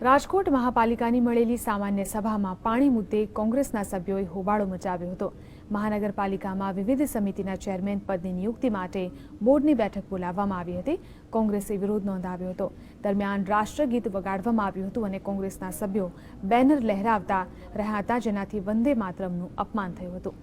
રાજકોટ મહાપાલિકાની મળેલી સામાન્ય સભામાં પાણી મુદ્દે કોંગ્રેસના સભ્યોએ હોબાળો મચાવ્યો હતો. મહાનગરપાલિકામાં વિવિધ સમિતિના ચેરમેન પદની નિયુક્તિ માટે બોર્ડની બેઠક બોલાવવામાં આવી હતી. કોંગ્રેસે વિરોધ નોંધાવ્યો હતો. દરમિયાન રાષ્ટ્રગીત વગાડવામાં આવ્યું હતું અને કોંગ્રેસના સભ્યો બેનર લહેરાવતા રહ્યા હતા, જેનાથી વંદે માતરમનું અપમાન થયું હતું.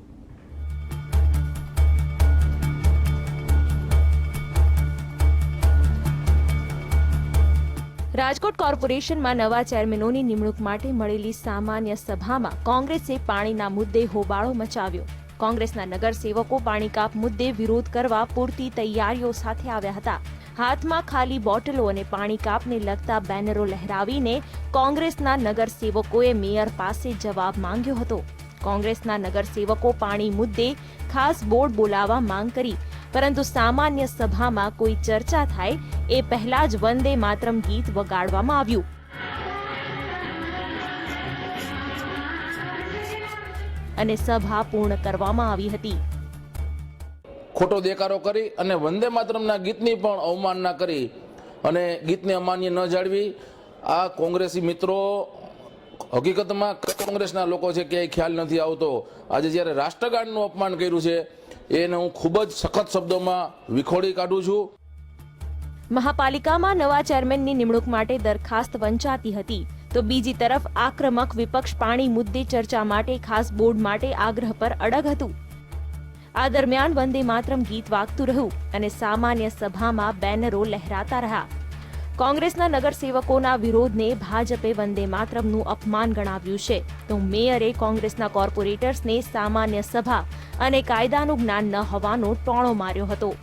રાજકોટ કોર્પોરેશનમાં નવા ચેરમેનોની નિમણૂક માટે મળેલી સામાન્ય સભામાં કોંગ્રેસે પાણીના મુદ્દે હોબાળો મચાવ્યો. કોંગ્રેસના નગરસેવકો પાણી કાપ મુદ્દે વિરોધ કરવા પૂરતી તૈયારીઓ સાથે આવ્યા હતા. હાથમાં ખાલી બોટલો અને પાણી કાપને લગતા બેનરો લહેરાવીને કોંગ્રેસના નગરસેવકોએ મેયર પાસે જવાબ માંગ્યો હતો. કોંગ્રેસના નગરસેવકો પાણી મુદ્દે ખાસ બોર્ડ બોલાવવા માંગ કરી પરંતુ સામાન્ય સભામાં કોઈ ચર્ચા થાય એ પહેલા જ વંદે માતરમ ગીત વગાડવામાં આવ્યું. અને સભા પૂર્ણ કરવામાં આવી હતી. ખોટો દેકારો કરી અને વંદે માતરમના ગીતની પણ અવમાનના કરી અને ગીતને અમાન્ય ન જાળવી. આ કોંગ્રેસી મિત્રો હકીકતમાં કોંગ્રેસના લોકો છે, ક્યાંય ખ્યાલ નથી આવતો. આજે જ્યારે રાષ્ટ્રગાનનું અપમાન કર્યું છે એને હું ખૂબ જ સખત શબ્દોમાં વિખોડી કાઢું છું. મહાપાલિકામાં નવા ચેરમેનની નિમણૂક માટે દરખાસ્ત વંચાતી હતી. તો બીજી તરફ આક્રમક વિપક્ષ પાણી મુદ્દે ચર્ચા માટે ખાસ બોર્ડ માટે આગ્રહ પર અડગ હતું. આ દરમિયાન વંદે માતરમ ગીત વાગતું રહ્યું અને સામાન્ય સભામાં બેનરો લહેરાતા રહ્યા. કોંગ્રેસના નગરસેવકોના વિરોધને ભાજપે વંદે માતરમનું અપમાન ગણાવ્યું છે. તો મેયરે કોંગ્રેસના કોર્પોરેટર્સને સામાન્ય સભા અને કાયદાનું જ્ઞાન ન હોવાનો ટોણો માર્યો હતો.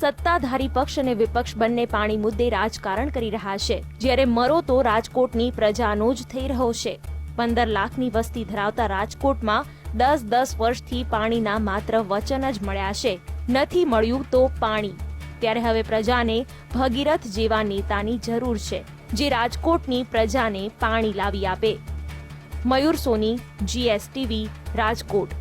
સત્તાધારી પક્ષ અને વિપક્ષ બંને પાણી મુદ્દે રાજકારણ કરી રહ્યા છે. જ્યારે મરો તો રાજકોટની પ્રજાનો જ થઈ રહ્યો છે. પંદર લાખની વસ્તી ધરાવતા રાજકોટમાં દસ દસ વર્ષથી પાણીના માત્ર વચન જ મળ્યા છે. નથી મળ્યું તો પાણી. ત્યારે હવે પ્રજાને ભગીરથ જેવા નેતાની જરૂર છે, જે રાજકોટની પ્રજાને પાણી લાવી આપે. મયુર સોની જીએસટીવી રાજકોટ.